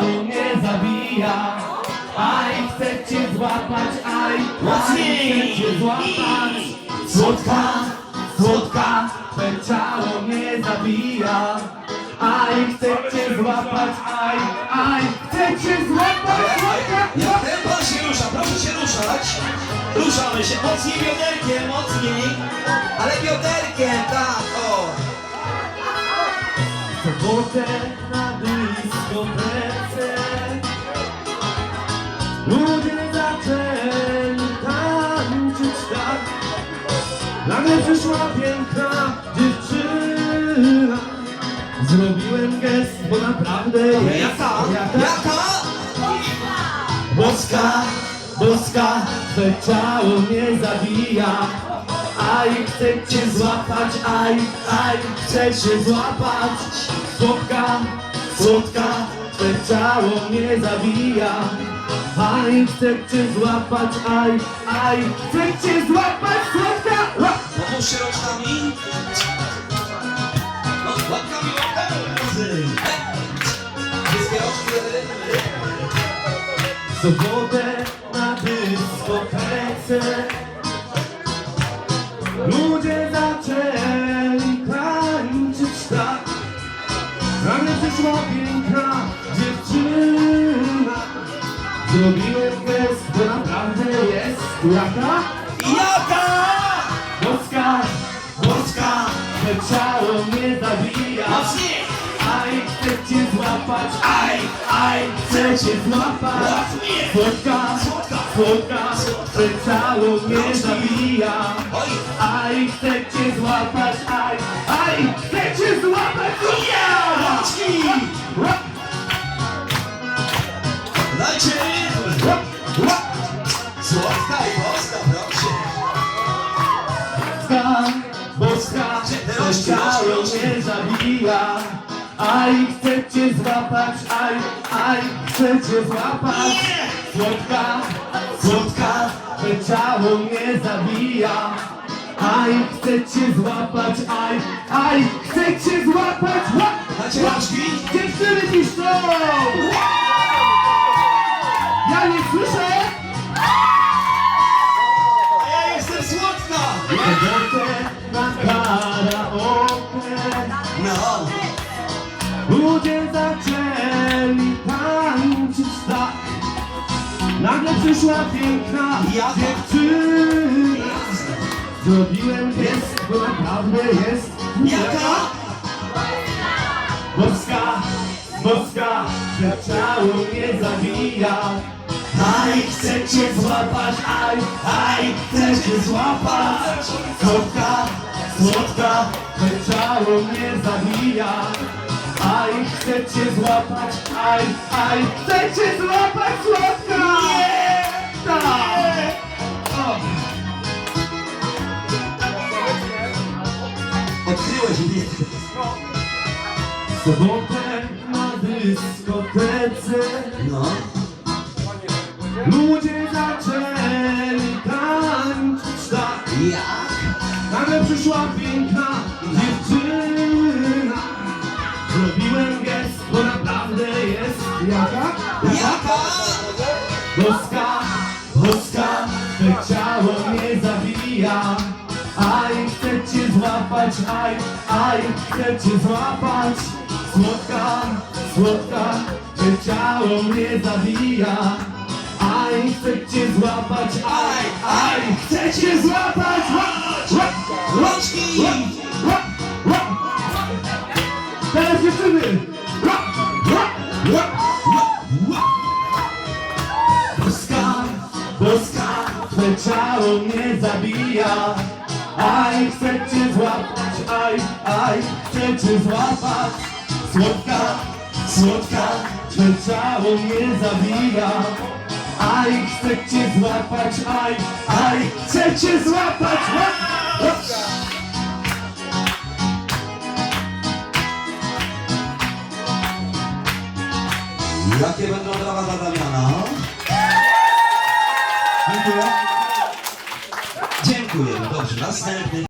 szału mnie zabija. Aj, chcę złapać, aj, aj, chcę złapać. Słodka, słodka, twe mnie zabija. Aj, chcę złapać, aj, aj, chcę złapać, słodka Ja tempa się rusza, proszę się ruszać. Ruszamy się, mocniej bioderkiem, mocniej. Ale bioderkiem, tak, o. Sobotę na dyskotekę Nagle przyszła piękna dziewczyna. Zrobiłem gest, bo naprawdę jest Jaka? jaka? Boska, boska, twe ciało mnie zabija. Aj, chcę cię złapać, aj, aj, chcę cię złapać. Słodka, słodka, twe ciało mnie zabija. Aj, chcę cię złapać, aj, aj, chcę cię złapać, słodka Się rączkami. No, łapkami, łapkami. W sobotę na dyskotece Ludzie zaczęli tańczyć tak Nagle przyszła piękna dziewczyna Zrobiłem gest, bo naprawdę jest Jaka? Złapać, aj, aj, chcę cię złapać Słodka, słodka, twe ciało mnie zabija Aj, chcę cię złapać, aj, aj, chcę cię złapać Ja! rączki. Dajcie. Słodka i boska, proszę. Boska, boska, twe ciało mnie zabija Aj, chcę cię złapać, aj, aj, chcę cię złapać Słodka, słodka, twe ciało mnie zabija Aj, chcę cię złapać, aj, aj, chcę cię złapać Łap! Rączki. Dziewczyny piszczą! Ludzie zaczęli tańczyć tak. Nagle przyszła piękna Jaka? dziewczyna. Zrobiłem gest, bo naprawdę jest Jaka? Boska, boska, że ciało mnie zabija Aj, chcę cię złapać, aj, aj, chcę cię złapać. Słodka, słodka, że ciało mnie zabija Aj, chcę cię złapać, aj, aj, chcę cię złapać, słodka! Nie! Tak! O. Odkryłeś mnie. Sobotę na dyskotece No. Ludzie zaczęli tańczyć tak Jak? Nagle przyszła piękna jaka? Jaka? Boska, boska, te ciało mnie zabija Aj, chcę cię złapać, aj, aj, chcę cię złapać Słodka, słodka, te ciało mnie zabija Aj, chcę cię złapać, aj, aj, chcę cię złapać Boska, boska, twe ciało mnie zabija. Aj, chcę cię złapać, aj, aj, chcę cię złapać. Słodka, słodka, twe ciało mnie zabija. Aj, chcę cię złapać, aj, aj, chcę cię złapać. Łap, łap. Jakie będą dla Damiana? Dziękuję. Dziękuję. Dobrze, następny.